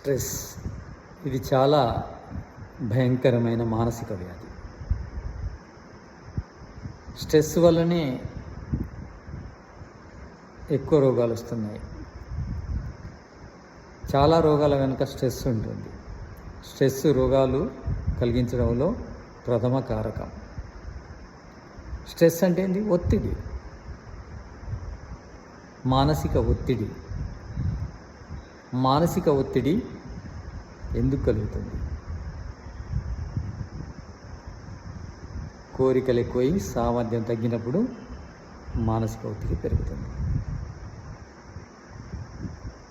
Stress. ఇది చాలా భయంకరమైన మానసిక వ్యాధి. స్ట్రెస్ వల్లనే ఎక్కువ రోగాలు వస్తున్నాయి. చాలా రోగాల వెనుక స్ట్రెస్ ఉంటుంది. స్ట్రెస్ రోగాలు కలిగించడంలో ప్రథమ కారకం. స్ట్రెస్ అంటే ఏంటి ఒత్తిడి. మానసిక ఒత్తిడి. మానసిక ఒత్తిడి ఎందుకు కలుగుతుంది? కోరికలు ఎక్కువై సామర్థ్యం తగ్గినప్పుడు మానసిక ఒత్తిడి పెరుగుతుంది.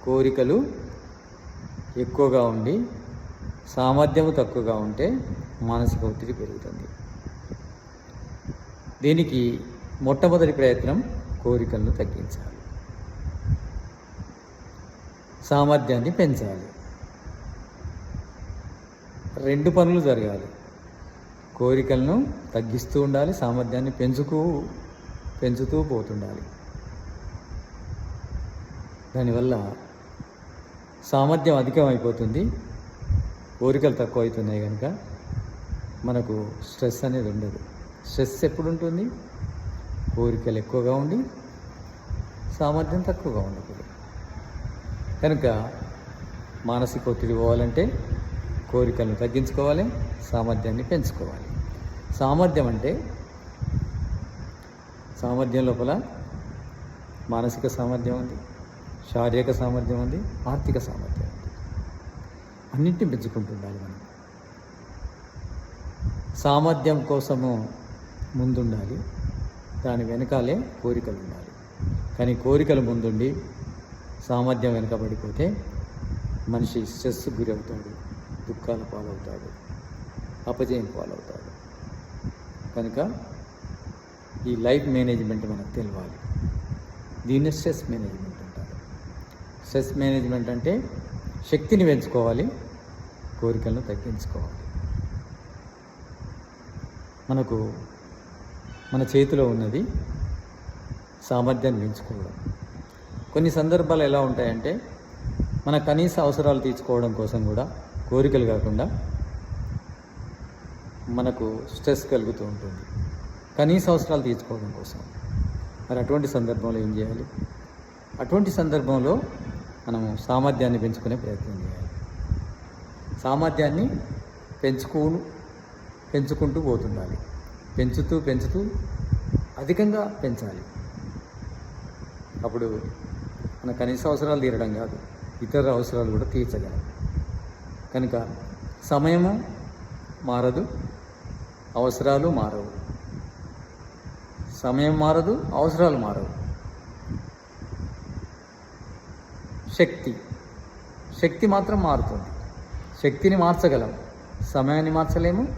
కోరికలు ఎక్కువగా ఉండి సామర్థ్యం తక్కువగా ఉంటే మానసిక ఒత్తిడి పెరుగుతుంది. దీనికి మొట్టమొదటి ప్రయత్నం కోరికలను తగ్గించాలి. సామర్థ్యాన్ని పెంచాలి. రెండు పనులు జరగాలి. కోరికలను తగ్గిస్తూ ఉండాలి సామర్థ్యాన్ని పెంచుకు పెంచుతూ పోతుండాలి. దానివల్ల సామర్థ్యం అధికమైపోతుంది కోరికలు తక్కువ అవుతున్నాయి కనుక మనకు స్ట్రెస్ అనేది ఉండదు. స్ట్రెస్ ఎప్పుడు ఉంటుంది కోరికలు ఎక్కువగా ఉండి సామర్థ్యం తక్కువగా ఉండకూడదు. కనుక మానసిక ఒత్తిడి పోవాలంటే కోరికలను తగ్గించుకోవాలి సామర్థ్యాన్ని పెంచుకోవాలి. సామర్థ్యం అంటే సామర్థ్యం లోపల మానసిక సామర్థ్యం ఉంది శారీరక సామర్థ్యం ఉంది ఆర్థిక సామర్థ్యం ఉంది. అన్నింటినీ పెంచుకుంటుండాలి మనం. సామర్థ్యం కోసము ముందుండాలి దాని వెనకాలే కోరికలు ఉండాలి. కానీ కోరికలు ముందుండి సామర్థ్యం వెనకబడిపోతే మనిషి స్ట్రెస్ గురవుతాడు దుఃఖాల పాలవుతాడు అపజయం పాలవుతాడు. కనుక ఈ లైఫ్ మేనేజ్మెంట్ మనకు తెలియాలి దీన్ని స్ట్రెస్ మేనేజ్మెంట్ అంటారు. స్ట్రెస్ మేనేజ్మెంట్ అంటే శక్తిని పెంచుకోవాలి కోరికలను తగ్గించుకోవాలి. మనకు మన చేతిలో ఉన్నది సామర్థ్యాన్ని పెంచుకోవడం. కొన్ని సందర్భాలు ఎలా ఉంటాయంటే మన కనీస అవసరాలు తీర్చుకోవడం కోసం కూడా కోరికలు కాకుండా మనకు స్ట్రెస్ కలుగుతూ ఉంటుంది. కనీస అవసరాలు తీర్చుకోవడం కోసం. మరి అటువంటి సందర్భంలో ఏం చేయాలి? అటువంటి సందర్భంలో మనము సామర్థ్యాన్ని పెంచుకునే ప్రయత్నం చేయాలి. సామర్థ్యాన్ని పెంచుకో పెంచుకుంటూ పోతుండాలి. పెంచుతూ పెంచుతూ అధికంగా పెంచాలి. అప్పుడు మన కనీస అవసరాలు తీరడం కాదు ఇతర అవసరాలు కూడా తీర్చగలం. కనుక సమయము మారదు అవసరాలు మారవు. సమయం మారదు అవసరాలు మారవు. శక్తి. శక్తి మాత్రం మారుతుంది. శక్తిని మార్చగలం. సమయాన్ని మార్చలేము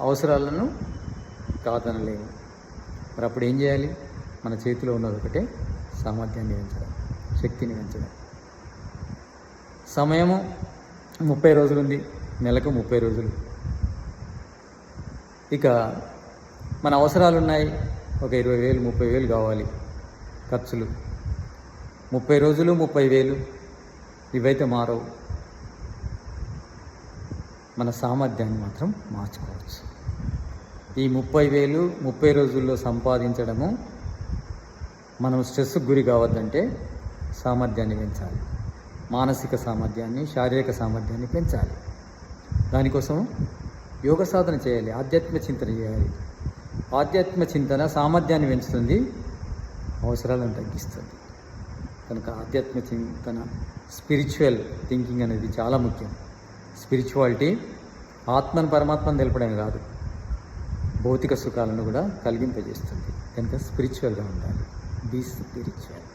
అవసరాలను కాదనలేము. మరి అప్పుడు ఏం చేయాలి? మన చేతిలో ఉన్నది ఒకటే. సామర్థ్యాన్ని పెంచడం శక్తిని పెంచడం సమయము ముప్పై రోజులు ఉంది నెలకు ముప్పై రోజులు. ఇక మన అవసరాలు ఉన్నాయి ఒక ఇరవై వేలు ముప్పై వేలు కావాలి ఖర్చులు. ముప్పై రోజులు ముప్పై వేలు ఇవైతే మారవు. మన సామర్థ్యాన్ని మాత్రం మార్చుకోవచ్చు. ఈ ముప్పై వేలు ముప్పై రోజుల్లో సంపాదించడము మనం స్ట్రెస్ గురి కావద్దంటే సామర్థ్యాన్ని పెంచాలి. మానసిక సామర్థ్యాన్ని శారీరక సామర్థ్యాన్ని పెంచాలి. దానికోసం యోగ సాధన చేయాలి ఆధ్యాత్మ చింతన చేయాలి. ఆధ్యాత్మ చింతన సామర్థ్యాన్ని పెంచుతుంది అవసరాలను తగ్గిస్తుంది. కనుక ఆధ్యాత్మ చింతన స్పిరిచువల్ థింకింగ్ అనేది చాలా ముఖ్యం. స్పిరిచువాలిటీ ఆత్మను పరమాత్మను తెలపడమే కాదు భౌతిక సుఖాలను కూడా కలిగింపజేస్తుంది. కనుక స్పిరిచువల్గా ఉండాలి. Be spiritual